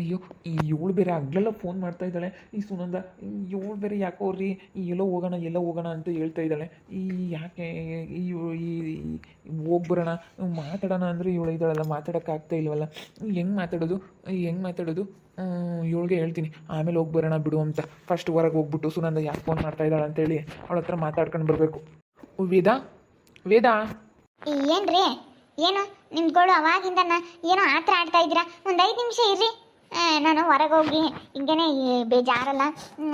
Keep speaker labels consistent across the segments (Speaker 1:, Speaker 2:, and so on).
Speaker 1: ಅಯ್ಯೋ, ಈ ಇವಳು ಬೇರೆ ಹಗ್ಲೆಲ್ಲ ಫೋನ್ ಮಾಡ್ತಾ ಇದ್ದಾಳೆ. ಈ ಸುನಂದ ಇವಳು ಬೇರೆ ಯಾಕೋ ರೀ, ಈ ಎಲ್ಲೋ ಹೋಗೋಣ ಎಲ್ಲೋ ಹೋಗೋಣ ಅಂತ ಹೇಳ್ತಾ ಇದ್ದಾಳೆ. ಈ ಯಾಕೆ, ಈ ಈ ಹೋಗಿ ಬರೋಣ, ಮಾತಾಡೋಣ ಅಂದರೆ ಇವಳು ಇದ್ದಾಳಲ್ಲ ಮಾತಾಡೋಕ್ಕಾಗ್ತಾ ಇಲ್ವಲ್ಲ. ಹೆಂಗೆ ಮಾತಾಡೋದು ಹೆಂಗೆ ಮಾತಾಡೋದು? ಇವಳಿಗೆ ಹೇಳ್ತೀನಿ. ಆಮೇಲೆ ಹೋಗಿ ಬರೋಣ ಬಿಡು ಅಂತ. ಫಸ್ಟ್ ಹೊರಗೆ ಹೋಗ್ಬಿಟ್ಟು ಸುನಂದ ಯಾಕೆ ಫೋನ್ ಮಾಡ್ತಾ ಇದ್ದಾಳೆ ಅಂತೇಳಿ ಅವಳ ಹತ್ರ ಮಾತಾಡ್ಕೊಂಡು ಬರಬೇಕು. ವೇದಾ ವೇದಾ.
Speaker 2: ಏನ್ರಿ? ಏನು? ನಿಮ್ಗಳು ಅವಾಗಿಂದ ಏನೋ ಆತರ ಆಡ್ತಾ ಇದ್ದೀರಾ? ಒಂದು ಐದು ನಿಮಿಷ ಇರ್ರಿ. ನಾನು ಹೊರಗೆ ಹೋಗಿ ಹಿಂಗೇನೆ ಬೇಜಾರಲ್ಲ.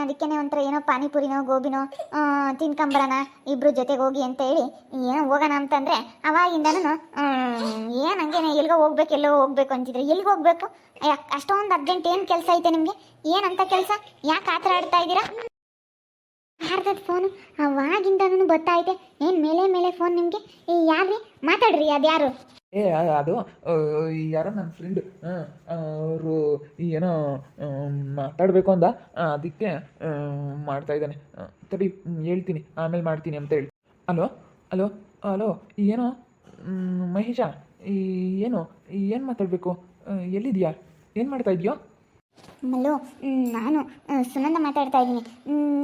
Speaker 2: ಅದಕ್ಕೇನೆ ಒಂಥರ ಏನೋ ಪಾನಿಪುರಿನೋ ಗೋಬಿನೋ ಆ, ತಿನ್ಕೊಂಬರೋಣ ಇಬ್ರು ಜೊತೆಗೆ ಹೋಗಿ ಅಂತ ಹೇಳಿ ಏನೋ ಹೋಗೋಣ ಅಂತಂದ್ರೆ ಅವಾಗಿಂದನೂ ಏನು ಹಂಗೇನೆ ಎಲ್ಲಿಗೋ ಹೋಗ್ಬೇಕು ಎಲ್ಲೋ ಹೋಗ್ಬೇಕು ಅಂತಿದ್ರೆ. ಎಲ್ಲಿಗೆ ಹೋಗ್ಬೇಕು? ಅಷ್ಟೊಂದು ಅರ್ಜೆಂಟ್ ಏನು ಕೆಲಸ ಐತೆ ನಿಮಗೆ? ಏನಂತ ಕೆಲಸ? ಯಾಕೆ ಆತರ ಆಡ್ತಾ ಇದ್ದೀರಾ? ಯಾರ್ದದ್ ಫೋನು ಅವಾಗಿಂದನೂ ಬರ್ತಾಯಿದೆ. ಏನು ಮೇಲೆ ಮೇಲೆ ಫೋನ್ ನಿಮಗೆ? ಯಾರ್ರಿ? ಮಾತಾಡ್ರಿ, ಅದ್ಯಾರು?
Speaker 1: ಏ ಅದು ಯಾರೋ ನನ್ನ ಫ್ರೆಂಡ್ ಅವರು ಏನೋ ಮಾತಾಡಬೇಕು ಅಂದ. ಅದಕ್ಕೆ ಮಾಡ್ತಾ ಇದ್ದಾನೆ ತಡಿ ಹೇಳ್ತೀನಿ, ಆಮೇಲೆ ಮಾಡ್ತೀನಿ ಅಂತ ಹೇಳಿ. ಅಲೋ ಅಲೋ ಅಲೋ ಏನೋ ಮಹೇಶ ಏನು ಏನು ಮಾತಾಡಬೇಕು? ಎಲ್ಲಿದೆಯಾ? ಏನು ಮಾಡ್ತಾ ಇದೆಯೋ?
Speaker 2: ಮಲ್ಲು ಮ್, ನಾನು ಸುನಂದ ಮಾತಾಡ್ತಾ ಇದ್ದೀನಿ.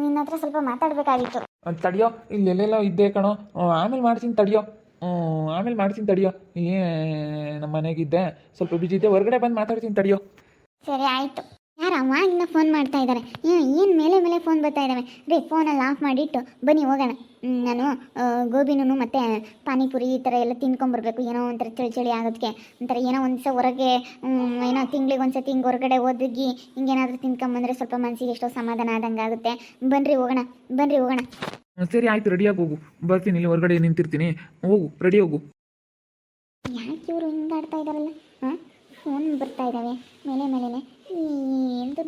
Speaker 2: ನಿನ್ನ ಹತ್ರ ಸ್ವಲ್ಪ ಮಾತಾಡಬೇಕಾಗಿತ್ತು.
Speaker 1: ತಡಿಯೋ ಇಲ್ಲೆಲ್ಲೆಲ್ಲೋ ಇದ್ದೆ ಕಣೋ. ಆಮೇಲೆ ಮಾಡ್ತೀನಿ ತಡಿಯೋ. ಆಮೇಲೆ ಮಾಡ್ತೀನಿ ತಡಿಯೋ. ಏ ನಮ್ಮ ಮನೆಗಿದ್ದೆ ಸ್ವಲ್ಪ ಬಿಜಿ ಇದ್ದೆ. ಹೊರಗಡೆ ಬಂದು ಮಾತಾಡ್ತೀನಿ ತಡಿಯೋ.
Speaker 2: ಸರಿ ಆಯಿತು. ಯಾರು ಇನ್ನ ಫೋನ್ ಮಾಡ್ತಾ ಇದ್ದಾರೆ ಏನು ಮೇಲೆ ಮೇಲೆ ಫೋನ್ ಬರ್ತಾ ಇದ್ದಾವೆ ರೀ ಫೋನಲ್ಲಿ ಆಫ್ ಮಾಡಿಟ್ಟು ಬನ್ನಿ ಹೋಗೋಣ. ನಾನು ಗೋಬಿನೂ ಮತ್ತು ಪಾನಿಪುರಿ ಈ ಥರ ಎಲ್ಲ ತಿನ್ಕೊಂಬರ್ಬೇಕು. ಏನೋ ಒಂಥರ ಚಳಿ ಚಳಿ ಆಗೋದಕ್ಕೆ ಒಂಥರ ಏನೋ ಒಂದು ಸಹ ಹೊರಗೆ ಏನೋ ತಿಂಗ್ಳಿಗೆ ಒಂದು ಸತಿ ಹಿಂಗೆ ಹೊರಗಡೆ ಹೋಗಿ ಹಿಂಗೇನಾದರೂ ತಿನ್ಕೊಂಬಂದ್ರೆ ಸ್ವಲ್ಪ ಮನಸ್ಸಿಗೆ ಎಷ್ಟೋ ಸಮಾಧಾನ ಆದಂಗೆ ಆಗುತ್ತೆ. ಬನ್ನಿರಿ ಹೋಗೋಣ. ಬನ್ನಿರಿ ಹೋಗೋಣ.
Speaker 1: ಸರಿ ಆಯ್ತು ರೆಡಿಯಾಗಿ ಹೋಗು. ಬರ್ತೀನಿ ಇಲ್ಲಿ ಹೊರಗಡೆ ನಿಂತಿರ್ತೀನಿ. ಹೋಗು ರೆಡಿ ಹೋಗು.
Speaker 2: ಯಾಕೆ ಇವರು ಹಿಂಗಾಡ್ತಾ ಇದ್ದಾರಲ್ಲ ಹಾಂ? ಫೋನ್ ಬರ್ತಾ ಇದ್ದಾವೆ. ಮೇಲೆ ಮೇಲೆನೆ. ಎಂದೂ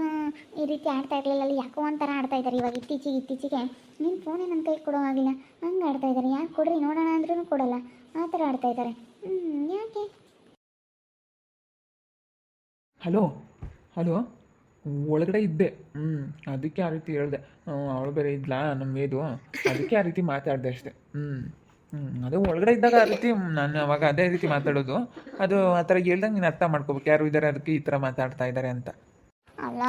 Speaker 2: ಈ ರೀತಿ ಆಡ್ತಾ ಇರಲಿಲ್ಲ. ಯಾಕೋ ಒಂಥರ ಆಡ್ತಾ ಇದ್ದಾರೆ ಇವಾಗ ಇತ್ತೀಚೆಗೆ ಇತ್ತೀಚೆಗೆ. ನಿನ್ನ ಫೋನೇ ನನ್ನ ಕೈ ಕೊಡೋ ಆಗಿಲ್ಲ ಹಂಗೆ ಆಡ್ತಾ ಇದ್ದಾರೆ. ಯಾಕೆ ಕೊಡ್ರಿ? ನೋಡೋಣ ಅಂದ್ರೂ ಕೊಡಲ್ಲ. ಆ ಥರ ಆಡ್ತಾ ಇದ್ದಾರೆ. ಯಾಕೆ?
Speaker 1: ಹಲೋ? ಹಲೋ? ಒಳಗಡೆ ಇದ್ದೆ. ಹ್ಞೂ ಅದಕ್ಕೆ ಆ ರೀತಿ ಹೇಳಿದೆ. ಅವಳು ಬೇರೆ ಇದ್ಲಾ? ನಮ್ಮ ಮೇದು ಅದಕ್ಕೆ ಆ ರೀತಿ ಮಾತಾಡಿದೆ ಅಷ್ಟೇ. ಹ್ಞೂ ಹ್ಞೂ ಅದು ಒಳಗಡೆ ಇದ್ದಾಗ ಆ ರೀತಿ ನಾನು ಅವಾಗ ಅದೇ ರೀತಿ ಮಾತಾಡೋದು. ಅದು ಆ ಹೇಳ್ದಂಗೆ ನೀನು ಅರ್ಥ ಮಾಡ್ಕೋಬೇಕು. ಯಾರು ಇದಾರೆ ಅದಕ್ಕೆ ಈ ಥರ ಮಾತಾಡ್ತಾ ಇದ್ದಾರೆ ಅಂತ.
Speaker 2: ಅಲ್ಲ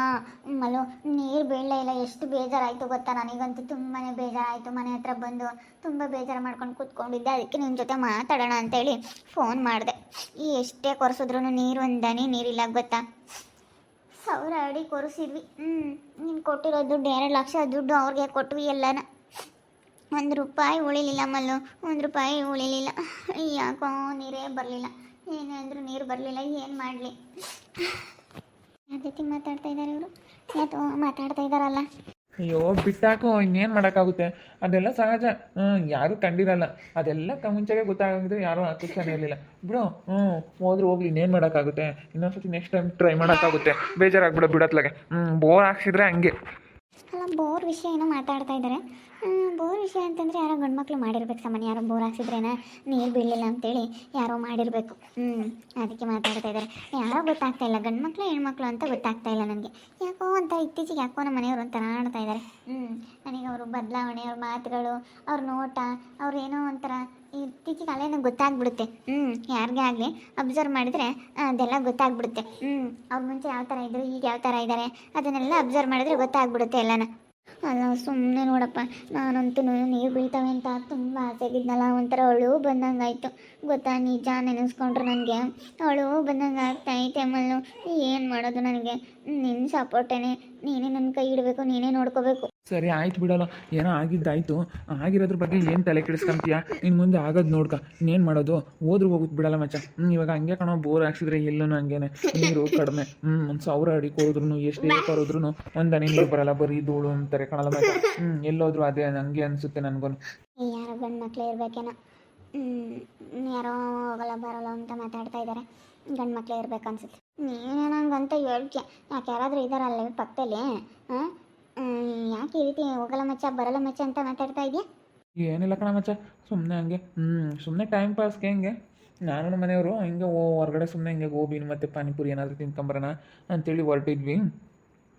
Speaker 2: ಮಲು ನೀರು ಬೀಳಲೇ ಇಲ್ಲ. ಎಷ್ಟು ಬೇಜಾರಾಯಿತು ಗೊತ್ತಾ? ನನಗಂತೂ ತುಂಬಾ ಬೇಜಾರಾಯಿತು. ಮನೆ ಹತ್ರ ಬಂದು ತುಂಬ ಬೇಜಾರು ಮಾಡ್ಕೊಂಡು ಕೂತ್ಕೊಂಡಿದ್ದೆ. ಅದಕ್ಕೆ ನಿಮ್ಮ ಜೊತೆ ಮಾತಾಡೋಣ ಅಂತೇಳಿ ಫೋನ್ ಮಾಡಿದೆ. ಈ ಎಷ್ಟೇ ಕೊರೆಸಿದ್ರು ನೀರು ಒಂದು ದನಿ ನೀರಿಲ್ಲ ಗೊತ್ತಾ? ಸಾವಿರ ಅಡಿ ಕೊರೆಸಿದ್ವಿ. ಹ್ಞೂ ನೀನು ಕೊಟ್ಟಿರೋ ದುಡ್ಡು ಎರಡು ಲಕ್ಷ ದುಡ್ಡು ಅವ್ರಿಗೆ ಕೊಟ್ವಿ ಎಲ್ಲನ. ಒಂದು ರೂಪಾಯಿ ಉಳಿಲಿಲ್ಲ ಮಲ್ಲು, ಒಂದು ರೂಪಾಯಿ ಉಳಿಲಿಲ್ಲ. ಯಾಕೋ ನೀರೇ ಬರಲಿಲ್ಲ. ಏನೇ ಅಂದರೂ ನೀರು ಬರಲಿಲ್ಲ, ಏನು ಮಾಡಲಿ? ಯಾವ ರೀತಿ ಮಾತಾಡ್ತಾ ಇದ್ದಾರೆ ಇವರು. ಯಾತೋ ಮಾತಾಡ್ತಾ ಇದ್ದಾರಲ್ಲ
Speaker 1: ಅಯ್ಯೋ, ಬಿಟ್ಟಾಕು, ಇನ್ನೇನು ಮಾಡೋಕ್ಕಾಗುತ್ತೆ? ಅದೆಲ್ಲ ಸಹಜ. ಹ್ಞೂ ಯಾರೂ ಕಂಡಿರಲ್ಲ. ಅದೆಲ್ಲ ಮುಂಚೆಗೆ ಗೊತ್ತಾಗಿದ್ರೆ ಯಾರೂ ಹಾಕಿಸ್ತಾನೆ ಇರಲಿಲ್ಲ. ಬಿಡು ಹ್ಞೂ ಹೋದ್ರೆ ಹೋಗ್ಲಿ, ಇನ್ನೇನು ಮಾಡೋಕ್ಕಾಗುತ್ತೆ? ಇನ್ನೊಂದ್ಸತಿ ನೆಕ್ಸ್ಟ್ ಟೈಮ್ ಟ್ರೈ ಮಾಡೋಕ್ಕಾಗುತ್ತೆ. ಬೇಜಾರಾಗ್ಬಿಡೋ ಬಿಡತ್ಲಾಗೆ. ಹ್ಞೂ ಬೋರ್ ಹಾಕ್ಸಿದ್ರೆ ಹಂಗೆ.
Speaker 2: ಬೋರ್ ವಿಷಯ ಏನೋ ಮಾತಾಡ್ತಾ ಇದ್ದಾರೆ ಬೋರ್ ವಿಷಯ ಅಂತಂದರೆ ಯಾರೋ ಗಂಡ್ಮಕ್ಳು ಮಾಡಿರ್ಬೇಕು ಸಾಮಾನ್ಯ. ಯಾರೋ ಬೋರ್ ಹಾಕ್ಸಿದ್ರೇನ? ನೀರು ಬೀಳಲಿಲ್ಲ ಅಂತೇಳಿ ಯಾರೋ ಮಾಡಿರಬೇಕು. ಹ್ಞೂ ಅದಕ್ಕೆ ಮಾತಾಡ್ತಾ ಇದ್ದಾರೆ ಯಾರೋ ಗೊತ್ತಾಗ್ತಾ ಇಲ್ಲ. ಗಂಡ್ಮಕ್ಳು ಹೆಣ್ಮಕ್ಳು ಅಂತ ಗೊತ್ತಾಗ್ತಾ ಇಲ್ಲ ನನಗೆ. ಯಾಕೋ ಅಂತ ಇತ್ತೀಚೆಗೆ ಯಾಕೋ ನಮ್ಮ ಮನೆಯವರು ಒಂಥರ ಆಡ್ತಾ ಇದ್ದಾರೆ ಹ್ಞೂ ನನಗೆ ಅವರು ಬದಲಾವಣೆ, ಅವ್ರ ಮಾತುಗಳು, ಅವ್ರ ನೋಟ ಅವ್ರೇನೋ ಒಂಥರ ಇತ್ತೀಚೆಗೆ ಅಲ್ಲೇನೋ ಗೊತ್ತಾಗ್ಬಿಡುತ್ತೆ. ಹ್ಞೂ ಯಾರಿಗೇ ಆಗಲಿ ಅಬ್ಸರ್ವ್ ಮಾಡಿದರೆ ಅದೆಲ್ಲ ಗೊತ್ತಾಗ್ಬಿಡುತ್ತೆ. ಹ್ಞೂ ಅವ್ರ ಮುಂಚೆ ಯಾವ ಥರ ಇದ್ದರು ಈಗ ಯಾವ ಥರ ಇದ್ದಾರೆ ಅದನ್ನೆಲ್ಲ ಅಬ್ಸರ್ವ್ ಮಾಡಿದ್ರೆ ಗೊತ್ತಾಗ್ಬಿಡುತ್ತೆ ಎಲ್ಲನ. ಅಲ್ಲ ಸುಮ್ಮನೆ ನೋಡಪ್ಪ ನಾನಂತೂ ನೀರು ಬೀಳ್ತವೆ ಅಂತ ತುಂಬ ಆಸೆಗಿದ್ನಲ್ಲ ಒಂಥರ ಅಳು ಬಂದಂಗೆ ಆಯಿತು ಗೊತ್ತಾ ನಿಜ ನೆನೆಸ್ಕೊಂಡ್ರು ನನಗೆ. ಅವಳು ಬಂದಂಗೆ ಆಗ್ತೈತೆ ಮಲ್ಲು. ಏನು ಮಾಡೋದು ನನಗೆ? ನಿನ್ನ ಸಪೋರ್ಟೇನೆ ನೀನೇ ನನ್ನ ಕೈ ಇಡಬೇಕು ನೀನೇ ನೋಡ್ಕೋಬೇಕು.
Speaker 1: ಸರಿ, ಆಯ್ತು ಬಿಡಲ್ಲ. ಏನೋ ಆಗಿದ್ದಾಯ್ತು. ಆಗಿರೋದ್ರ ಬಗ್ಗೆ ಏನು ತಲೆ ಕೆಡಿಸ್ಕೊಂತೀಯ? ಇನ್ನು ಮುಂದೆ ಆಗೋದು ನೋಡ್ಕ. ಇನ್ನೇನು ಮಾಡೋದು? ಹೋದ್ರೂ ಹೋಗುತ್ತೆ ಬಿಡಲ್ಲ ಮಚ್ಚ. ಇವಾಗ ಹಂಗೆ ಕಣೋ ಬೋರ್ ಹಾಕ್ಸಿದ್ರೆ ಎಲ್ಲೂ ಹಂಗೇನೆ. ನೀರು ಕಡಿಮೆ. ಹ್ಞೂ ಒಂದು ಸಾವಿರ ಅಡಿ ಎಷ್ಟು ಎಷ್ಟೇ ಒಂದು ಹನಿ ನೀರು ಬರಲ್ಲ, ಬರೀ ಧೂಳು ಅಂತಾರೆ ಕಣಲ್ಲ ಮಚ್ಚ. ಹ್ಞೂ ಎಲ್ಲೋದ್ರು ಅದೇ ಹಂಗೆ ಅನಿಸುತ್ತೆ ನನಗೂ
Speaker 2: ಯಾರೋ ಗಂಡು ಮಕ್ಳು ಇರ್ಬೇಕೇನೋ. ಯಾರೋ ಹೋಗಲ್ಲ, ಬರಲ್ಲ ಅಂತ ಮಾತಾಡ್ತಾ ಇದ್ದಾರೆ ಗಂಡು ಮಕ್ಳು ಇರ್ಬೇಕು ಅನ್ಸುತ್ತೆ. ನೀನೇ ನಂಗಂತ ಹೇಳ್ಕೆ ಯಾಕೆ ಯಾರಾದರೂ ಇದಾರಲ್ಲ ಪಕ್ಕದಲ್ಲಿ? ಹಾಂ ಯಾಕೆ ಈ ರೀತಿ ಹೋಗಲ್ಲ ಮಚ್ಚ ಬರಲ್ಲ ಮಚ್ಚ ಅಂತ ಮಾತಾಡ್ತಾ ಇದೆಯಾ?
Speaker 1: ಏನಿಲ್ಲ ಕಣ ಮಚ್ಚ ಸುಮ್ಮನೆ ಹಂಗೆ. ಹ್ಞೂ ಸುಮ್ಮನೆ ಟೈಮ್ ಪಾಸ್ಗೆ ಹೆಂಗೆ? ನಾನು ನಮ್ಮ ಮನೆಯವರು ಹಿಂಗೆ ಹೊರಗಡೆ ಸುಮ್ಮನೆ ಹಿಂಗೆ ಗೋಬಿ ಮತ್ತು ಪಾನಿಪುರಿ ಏನಾದರೂ ತಿನ್ಕೊಂಬರೋಣ ಅಂತೇಳಿ ಹೊರಟಿದ್ವಿ.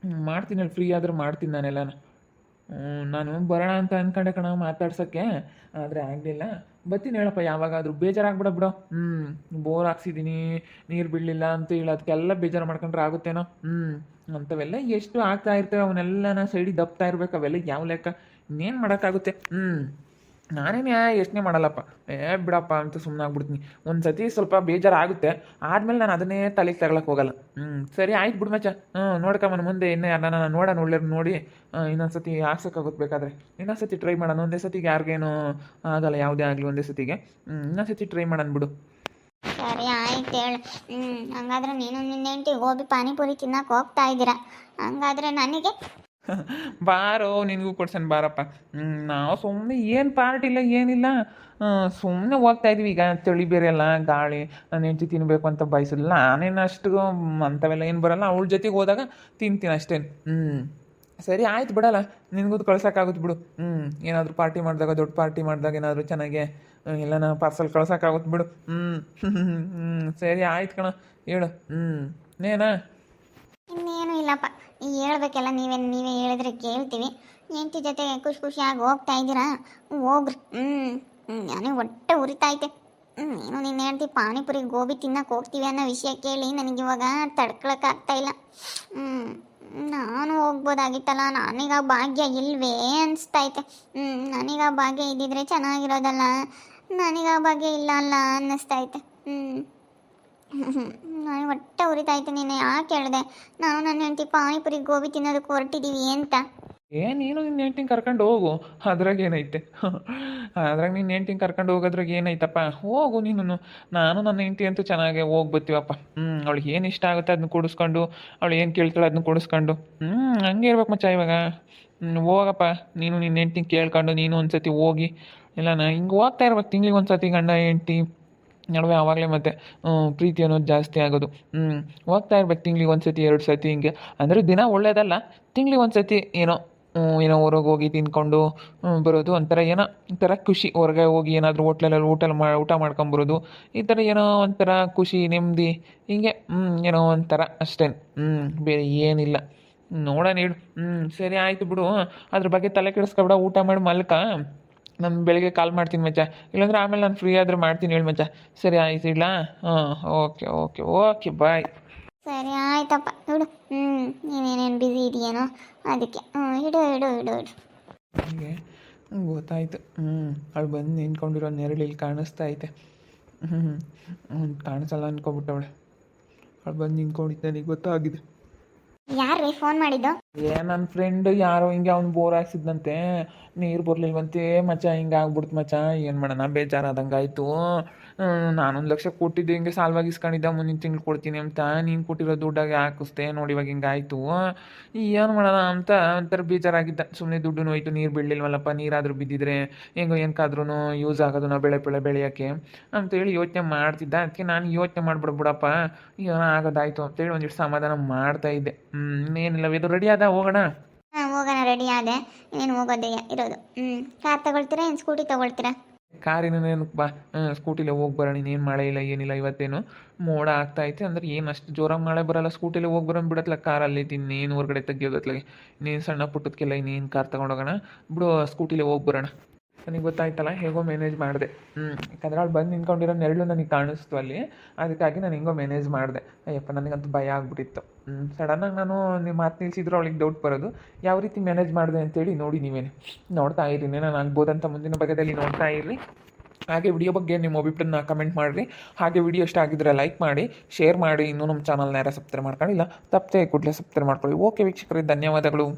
Speaker 1: ಹ್ಮ್, ಮಾಡ್ತೀನಿ ಅಲ್ಲಿ ಫ್ರೀ ಆದ್ರೆ ಮಾಡ್ತೀನಿ ನಾನೆಲ್ಲನ. ನಾನು ಬರೋಣ ಅಂತ ಅನ್ಕೊಂಡೆ ಕಣ ಮಾತಾಡ್ಸೋಕ್ಕೆ ಆದರೆ ಆಗಲಿಲ್ಲ. ಬರ್ತೀನಿ ಹೇಳಪ್ಪ ಯಾವಾಗಾದರೂ. ಬೇಜಾರಾಗ್ಬಿಡ ಬಿಡು. ಹ್ಞೂ ಬೋರ್ ಹಾಕ್ಸಿದ್ದೀನಿ ನೀರು ಬಿಡಲಿಲ್ಲ ಅಂತ ಹೇಳಿ ಅದಕ್ಕೆಲ್ಲ ಬೇಜಾರು ಮಾಡ್ಕೊಂಡ್ರೆ ಆಗುತ್ತೇನೋ? ಹ್ಞೂ ಅಂಥವೆಲ್ಲ ಎಷ್ಟು ಆಗ್ತಾ ಇರ್ತವೆ ಅವನ್ನೆಲ್ಲ ಸೈಡಿಗೆ ದಪ್ತಾ ಇರ್ಬೇಕು, ಅವೆಲ್ಲ ಯಾವ ಲೆಕ್ಕ? ಇನ್ನೇನು ಮಾಡೋಕ್ಕಾಗುತ್ತೆ? ಹ್ಞೂ ನಾನೇನೇ ಯೋಚನೆ ಮಾಡಲ್ಲಪ್ಪ. ಏ, ಬಿಡಪ್ಪ ಅಂತ ಸುಮ್ಮನೆ ಆಗ್ಬಿಡ್ತೀನಿ ಒಂದು ಸತಿ ಸ್ವಲ್ಪ ಬೇಜಾರಾಗುತ್ತೆ. ಆದಮೇಲೆ ನಾನು ಅದನ್ನೇ ತಲೆಗೆ ತಗೊಳಕ್ಕೆ ಹೋಗಲ್ಲ. ಹ್ಞೂ ಸರಿ, ಆಯ್ತು ಬಿಡು ಮಚ್ಚ. ಹ್ಞೂ ಮನ ಮುಂದೆ ಇನ್ನೂ ನಾನು ನೋಡೋಣ ಒಳ್ಳೆಯ ನೋಡಿ. ಇನ್ನೊಂದು ಸತಿ ಹಾಕ್ಸೋಕ್ಕಾಗುತ್ತೆ ಬೇಕಾದ್ರೆ. ಇನ್ನೊಂದು ಸತಿ ಟ್ರೈ ಮಾಡೋಣ. ಒಂದೇ ಸತಿಗೆ ಯಾರಿಗೇನು ಆಗಲ್ಲ, ಯಾವುದೇ ಆಗಲಿ ಒಂದೇ ಸತಿಗೆ. ಹ್ಞೂ ಇನ್ನೊಂದು ಸತಿ ಟ್ರೈ ಮಾಡೋಣ ಬಿಡು.
Speaker 2: ಸರಿ, ಆಯ್ತು ಹೇಳು. ಹ್ಞೂ ಹಂಗಾದ್ರೆ ನೀನು ನಿನ್ನ ಹೆಂಡತಿ ಗೋಬಿ ಪಾನಿಪುರಿ ತಿನ್ನಕ್ಕೆ ಹೋಗ್ತಾ ಇದ್ದೀರಾ? ಹಂಗಾದ್ರೆ ನನಗೆ?
Speaker 1: ಬಾರೋ, ನಿನಗೂ ಕೊಡ್ಸನ್ ಬಾರಪ್ಪ. ನಾವು ಸುಮ್ಮನೆ ಏನು ಪಾರ್ಟಿ ಇಲ್ಲ, ಏನಿಲ್ಲ. ಸುಮ್ಮನೆ ಹೋಗ್ತಾ ಇದೀವಿ. ಈಗ ಚಳಿ ಬೇರೆ ಅಲ್ಲ, ಗಾಳಿ, ನನ್ನ ಹೆಂಡತಿ ತಿನ್ನಬೇಕು ಅಂತ ಬಯಸಿಲ್ಲ ನಾನೇನು ಅಷ್ಟು ಅಂಥವೆಲ್ಲ ಏನು ಬರಲ್ಲ, ಅವಳ ಜೊತೆಗೆ ಹೋದಾಗ ತಿಂತೀನಿ ಅಷ್ಟೇ ಹ್ಞೂ ಸರಿ, ಆಯ್ತು ಬಿಡಲ್ಲ. ನಿನಗೂ ಕಳ್ಸೋಕ್ಕಾಗುತ್ತೆ ಬಿಡು. ಹ್ಞೂ ಏನಾದರೂ ಪಾರ್ಟಿ ಮಾಡಿದಾಗ, ದೊಡ್ಡ ಪಾರ್ಟಿ ಮಾಡಿದಾಗ ಏನಾದರೂ ಚೆನ್ನಾಗೆ ಎಲ್ಲನ ಪಾರ್ಸಲ್ ಕಳ್ಸೋಕ್ಕಾಗುತ್ತೆ ಬಿಡು. ಹ್ಞೂ ಸರಿ, ಆಯ್ತು ಕಣ. ಹೇಳು. ಹ್ಞೂ ನೇನಾ
Speaker 2: ಇನ್ನೇನು ಇಲ್ಲಪ್ಪ. ಹೇಳ್ಬೇಕೆಲ್ಲ ನೀವೇ ನೀವೇ ಹೇಳಿದ್ರೆ ಕೇಳ್ತೀವಿ. ಹೆಂಡತಿ ಜೊತೆ ಖುಷಿ ಖುಷಿಯಾಗಿ ಹೋಗ್ತಾ ಇದ್ದೀರಾ? ಹೋಗ್ರಿ. ಹ್ಞೂ ನನಗೆ ಹೊಟ್ಟೆ ಉರಿತೈತೆ ಹ್ಞೂ ನೀನು ಹೆಂಡತಿ ಪಾನಿಪುರಿ ಗೋಬಿ ತಿನ್ನಕ್ಕೆ ಹೋಗ್ತೀವಿ ಅನ್ನೋ ವಿಷಯ ಕೇಳಿ ನನಗೆ ಇವಾಗ ತಡ್ಕೊಳಕ್ಕಾಗ್ತಾ ಇಲ್ಲ. ನಾನು ಹೋಗ್ಬೋದಾಗಿತ್ತಲ್ಲ, ನನಗೆ ಆ ಭಾಗ್ಯ ಇಲ್ವೇ ಅನಿಸ್ತೈತೆ ಹ್ಞೂ ನನಗೆ ಆ ಭಾಗ್ಯ ಇದ್ದಿದ್ರೆ ಚೆನ್ನಾಗಿರೋದಲ್ಲ, ನನಗೆ ಆ ಭಾಗ್ಯ ಇಲ್ಲ ಅಲ್ಲ ಅನ್ನಿಸ್ತೈತೆ ಹ್ಞೂ ನನಗೆ ಒಟ್ಟ ಉರಿತಾಯ್ತು ನೀನು ಯಾಕೆ ಹೇಳಿದೆ? ನಾನು ನನ್ನ ಹೆಂಡತಿ ಪಾನಿಪುರಿ ಗೋಬಿ ತಿನ್ನೋದಕ್ಕೆ ಹೊರಟಿದ್ದೀವಿ ಅಂತ.
Speaker 1: ಏ, ನೀನು ನಿನ್ನ ಹೆಂಡ್ತಿನ ಕರ್ಕೊಂಡು ಹೋಗು. ಅದ್ರಾಗ ಏನೈತೆ? ಅದ್ರಾಗ ನಿನ್ನ ಹೆಂಡ್ತಿನ ಕರ್ಕೊಂಡು ಹೋಗೋದ್ರಾಗ ಏನೈತಪ್ಪ? ಹೋಗು ನೀನು ನಾನು ನನ್ನ ಹೆಂಡ್ತಿ ಅಂತೂ ಚೆನ್ನಾಗೆ ಹೋಗಿ ಬರ್ತೀವಪ್ಪ ಹ್ಞೂ ಅವಳಿಗೆ ಏನು ಇಷ್ಟ ಆಗುತ್ತೆ ಅದನ್ನ ಕೂಡಿಸ್ಕೊಂಡು, ಅವಳು ಏನು ಕೇಳ್ತಾಳೆ ಅದನ್ನ ಕೂಡಿಸ್ಕೊಂಡು. ಹ್ಞೂ ಹಂಗೆ ಇರ್ಬೇಕು ಮಚ್ಚ ಇವಾಗ. ಹೋಗಪ್ಪ. ನೀನು ನಿನ್ನ ಹೆಂಡ್ತಿನ ಕೇಳ್ಕೊಂಡು ನೀನು ಒಂದು ಸತಿ ಹೋಗಿ. ಇಲ್ಲ, ನಾ ಹಿಂಗೆ ಹೋಗ್ತಾ ಇರ್ಬೇಕು ತಿಂಗ್ಳಿಗೆ ಒಂದು ಸತಿ ಗಂಡ ಹೆಂಡ್ತಿ. ನಡುವೆ ಆವಾಗಲೇ ಮತ್ತೆ ಪ್ರೀತಿ ಅನ್ನೋದು ಜಾಸ್ತಿ ಆಗೋದು. ಹ್ಞೂ ಹೋಗ್ತಾ ಇರ್ಬೇಕು ತಿಂಗ್ಳಿಗೆ ಒಂದು ಸತಿ ಎರಡು ಸತಿ ಹಿಂಗೆ. ಅಂದರೆ ದಿನ ಒಳ್ಳೇದಲ್ಲ, ತಿಂಗ್ಳಿಗೆ ಒಂದು ಸತಿ ಏನೋ ಏನೋ ಹೊರಗೆ ಹೋಗಿ ತಿನ್ಕೊಂಡು ಬರೋದು. ಒಂಥರ ಏನೋ, ಒಂಥರ ಖುಷಿ. ಹೊರಗೆ ಹೋಗಿ ಏನಾದರೂ ಹೋಟ್ಲಲ್ಲಿ ಊಟ ಮಾ, ಊಟ ಮಾಡ್ಕೊಂಬರೋದು. ಈ ಥರ ಏನೋ ಒಂಥರ ಖುಷಿ, ನೆಮ್ಮದಿ, ಹಿಂಗೆ ಏನೋ ಒಂಥರ ಅಷ್ಟೇ. ಹ್ಞೂ ಬೇರೆ ಏನಿಲ್ಲ. ನೋಡೋಣ ಹೇಳು ಹ್ಞೂ ಸರಿ, ಆಯಿತು ಬಿಡು. ಅದ್ರ ಬಗ್ಗೆ ತಲೆ ಕೆಡಿಸ್ಕೊಬೇಡ, ಊಟ ಮಾಡಿ, ಮಲ್ಕ. ನಾನು ಬೆಳಿಗ್ಗೆ ಕಾಲ್ ಮಾಡ್ತೀನಿ ಮಚ್ಚ. ಇಲ್ಲಾಂದ್ರೆ ಆಮೇಲೆ ನಾನು ಫ್ರೀ ಆದರೆ ಮಾಡ್ತೀನಿ ಹೇಳಿ ಮಚ್ಚ. ಸರಿ ಆಯ್ತು ಇಡ್ಲಾ? ಹಾಂ ಓಕೆ ಓಕೆ ಓಕೆ ಬಾಯ್
Speaker 2: ಸರಿ ಆಯ್ತಪ್ಪ. ನೋಡು ಹ್ಞೂ ನೀನೇನೇನು ಬ್ಯುಸಿ ಇದೆಯೇನೋ ಅದಕ್ಕೆ. ಹ್ಞೂ ಇಡು ಇಡು ಇಡು ಇಡು.
Speaker 1: ನನಗೆ ಗೊತ್ತಾಯ್ತು. ಹ್ಞೂ ಅವಳು ಬಂದು ನಿಂತ್ಕೊಂಡಿರೋ ನೆರಳು ಇಲ್ಲಿ ಕಾಣಿಸ್ತಾ ಐತೆ. ಹ್ಞೂ ಹ್ಞೂ ಕಾಣಿಸಲ್ಲ ಅನ್ಕೊಬಿಟ್ಟವಳೆ ಅವಳು ಬಂದು ನಿಂತ್ಕೊಂಡಿದ್ದು ನನಗೆ ಗೊತ್ತಾಗಿದೆ.
Speaker 2: ಯಾರು ರೀ ಫೋನ್ ಮಾಡಿದ್ದು?
Speaker 1: ಏ ನನ್ನ ಫ್ರೆಂಡ್ ಯಾರೋ ಹಿಂಗೆ ಅವ್ನು ಬೋರ್ ಹಾಕ್ಸಿದ್ನಂತೆ ನೀರು ಬರಲಿಲ್ವಂತೆ, ಮಚ್ಚ, ಹಿಂಗೆ ಆಗ್ಬಿಡ್ತು ಮಚ್ಚ. ಏನು ಮಾಡೋಣ ಬೇಜಾರಾದಂಗೆ ಆಯಿತು ನಾನೊಂದು ಲಕ್ಷ ಕೊಟ್ಟಿದ್ದೆ, ಹಿಂಗೆ ಸಾಲ್ವಾಗಿ ಇಸ್ಕೊಂಡಿದ್ದೆ ಮುಂದಿನ ತಿಂಗಳು ಕೊಡ್ತೀನಿ ಅಂತ. ನೀನು ಕೊಟ್ಟಿರೋ ದುಡ್ಡಾಗೆ ಹಾಕಿಸ್ದೆ, ನೋಡಿ ಇವಾಗ ಹಿಂಗೆ ಆಯಿತು ಏನು ಮಾಡೋಣ ಅಂತ ಒಂಥರ ಬೇಜಾರಾಗಿದ್ದ. ಸುಮ್ಮನೆ ದುಡ್ಡು ಹೋಯ್ತು ನೀರು ಬೀಳಲಿಲ್ವಲ್ಲಪ್ಪ, ನೀರಾದರೂ ಬಿದ್ದಿದ್ರೆ ಹೆಂಗೋ ಏನಕ್ಕಾದ್ರೂ ಯೂಸ್ ಆಗೋದು ನಾವು ಬೆಳೆ ಬೆಳೆ ಬೆಳೆಯೋಕ್ಕೆ ಅಂತೇಳಿ ಯೋಚನೆ ಮಾಡ್ತಿದ್ದ. ಅದಕ್ಕೆ ನಾನು ಯೋಚನೆ ಮಾಡ್ಬಿಡ್ಬಿಡಪ್ಪ ಏನೋ ಆಗೋದಾಯ್ತು ಅಂತೇಳಿ ಒಂದಿಷ್ಟು ಸಮಾಧಾನ ಮಾಡ್ತಾ ಇದ್ದೆ. ಹ್ಞೂ ಇನ್ನೇನಿಲ್ಲ ಇದು ರೆಡಿ ಆದ ಹೋಗೋಣ?
Speaker 2: ಹಾಂ ಹೋಗೋಣ ರೆಡಿ ಆದೆ. ಏನು ಹೋಗೋದೇ ಇರೋದು. ಹ್ಞೂ ಕಾರ್ ತಗೊಳ್ತೀರಾ ಏನು ಸ್ಕೂಟಿ ತಗೊಳ್ತೀರಾ?
Speaker 1: ಕಾರಿನ ಬಾ ಸ್ಕೂಟಿಲೇ ಹೋಗಿ ಬರೋಣ ಇನ್ನೇನು ಮಳೆ ಇಲ್ಲ ಏನಿಲ್ಲ ಇವತ್ತೇನು ಮೋಡ ಆಗ್ತಾ ಐತೆ ಅಂದ್ರೆ ಏನು ಅಷ್ಟು ಜೋರಾಗಿ ಮಳೆ ಬರಲ್ಲ ಸ್ಕೂಟಿಲೇ ಹೋಗಿ ಬರೋಣ ಬಿಡತ್ಲ ಕಾರಲ್ಲಿ ಇನ್ನೇನು ಹೊರಗಡೆ ತೆಗಿಯೋದತ್ಲಾಗೆ ನೀನು ಸಣ್ಣ ಪುಟ್ಟದಕ್ಕೆಲ್ಲ ಇನ್ನೇನು ಕಾರ್ ಹೋಗೋಣ. ಬಿಡು ಸ್ಕೂಟಿಲೇ ಹೋಗಿ ಬರೋಣ. ನನಗೆ ಗೊತ್ತಾಯ್ತಲ್ಲ ಹೇಗೋ ಮ್ಯಾನೇಜ್ ಮಾಡಿದೆ. ಹ್ಞೂ ಯಾಕಂದ್ರೆ ಅವ್ಳು ಬಂದು ನಿಂತ್ಕೊಂಡಿರೋ ನೆರಳು ನನಗೆ ಕಾಣಿಸ್ತು ಅಲ್ಲಿ. ಅದಕ್ಕಾಗಿ ನಾನು ಹೆಂಗೋ ಮ್ಯಾನೇಜ್ ಮಾಡಿದೆ. ಅಯ್ಯಪ್ಪ ನನಗಂತೂ ಭಯ ಆಗ್ಬಿಟ್ಟಿತ್ತು. ಹ್ಞೂ ಸಡನ್ನಾಗಿ ನಾನು ನಿಮ್ಮ ಮಾತು ನಿಲ್ಸಿದ್ರು ಅವಳಿಗೆ ಡೌಟ್ ಬರೋದು. ಯಾವ ರೀತಿ ಮ್ಯಾನೇಜ್ ಮಾಡಿದೆ ಅಂತೇಳಿ ನೋಡಿ ನೀವೇನೆ. ನೋಡ್ತಾ ಇದ್ದೀನಿ ನಾನು ಆಗ್ಬೋದಂತ ಮುಂದಿನ ಭಾಗದಲ್ಲಿ ನೋಡ್ತಾ ಇರಲಿ. ಹಾಗೆ ವಿಡಿಯೋ ಬಗ್ಗೆ ನಿಮ್ಮ ಅಭಿಪ್ರಾಯನ ಕಮೆಂಟ್ ಮಾಡಿರಿ. ಹಾಗೆ ವಿಡಿಯೋ ಇಷ್ಟ ಆಗಿದ್ರೆ ಲೈಕ್ ಮಾಡಿ ಶೇರ್ ಮಾಡಿ. ಇನ್ನೂ ನಮ್ಮ ಚಾನಲ್ನ ಯಾರು ಸಬ್ಸ್ಕ್ರೈಬ್ ಮಾಡ್ಕೊಂಡಿಲ್ಲ ತಪ್ಪದೆ ಕೂಡಲೇ ಸಬ್ಸ್ಕ್ರೈಬ್ ಮಾಡ್ಕೊಳ್ಳಿ. ಓಕೆ ವೀಕ್ಷಕರಿಗೆ ಧನ್ಯವಾದಗಳು.